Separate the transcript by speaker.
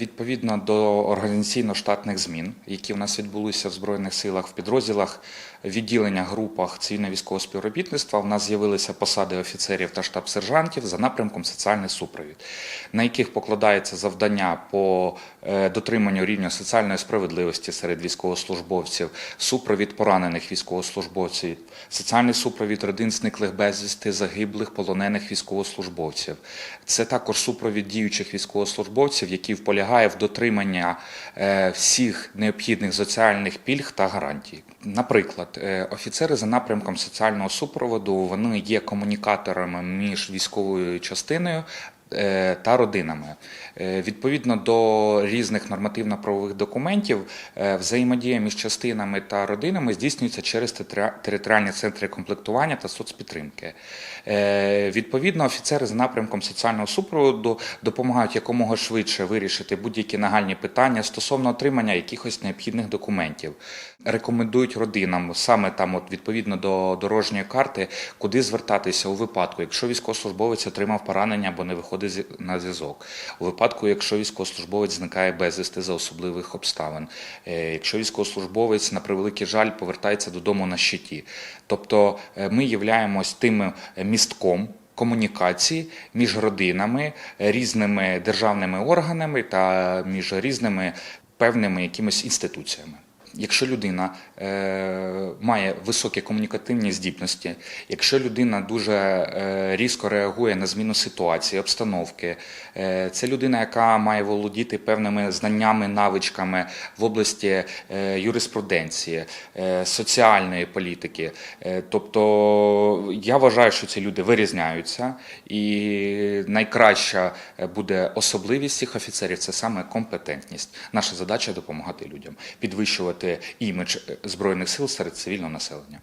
Speaker 1: Відповідно до організаційно-штатних змін, які у нас відбулися в збройних силах в підрозділах, відділеннях, групах цивільно-військового співробітництва, у нас з'явилися посади офіцерів та штаб-сержантів за напрямком соціальний супровід, на яких покладається завдання по е, дотриманню рівня соціальної справедливості серед військовослужбовців, супровід поранених військовослужбовців, соціальний супровід родин зниклих безвісти, загиблих, полонених військовослужбовців. Це також супровід діючих військовослужбовців, які вполягає в дотримання е, всіх необхідних соціальних пільг та гарантій. Наприклад, е, офіцери за напрямком соціального супроводу вони є комунікаторами між військовою частиною. Е, Та родинами Е, відповідно до різних нормативно-правових документів, е, взаємодія між частинами та родинами здійснюється через територіальні центри комплектування та соцпідтримки. Відповідно, офіцери за напрямком соціального супроводу допомагають якомога швидше вирішити будь-які нагальні питання стосовно отримання якихось необхідних документів. Рекомендують родинам саме там, от відповідно до дорожньої карти, куди звертатися у випадку, якщо військовослужбовець отримав поранення або не виходить на зв'язок. У випадку, якщо військовослужбовець зникає безвісти за особливих обставин, Е, якщо військовослужбовець на превеликий жаль повертається додому на щиті. Тобто е, ми являємось тим е, містком. Комунікації між родинами, різними державними органами та між різними певними якимись інституціями. Якщо людина е, має високі комунікативні здібності, якщо людина дуже е, різко реагує на зміну ситуації, обстановки, е, це людина, яка має володіти певними знаннями, навичками в області юриспруденції, соціальної політики. Тобто я вважаю, що ці люди вирізняються, і найкраща буде особливість цих офіцерів це саме компетентність. Наша задача допомагати людям, підвищувати імідж е, збройних сил серед цивільного населення.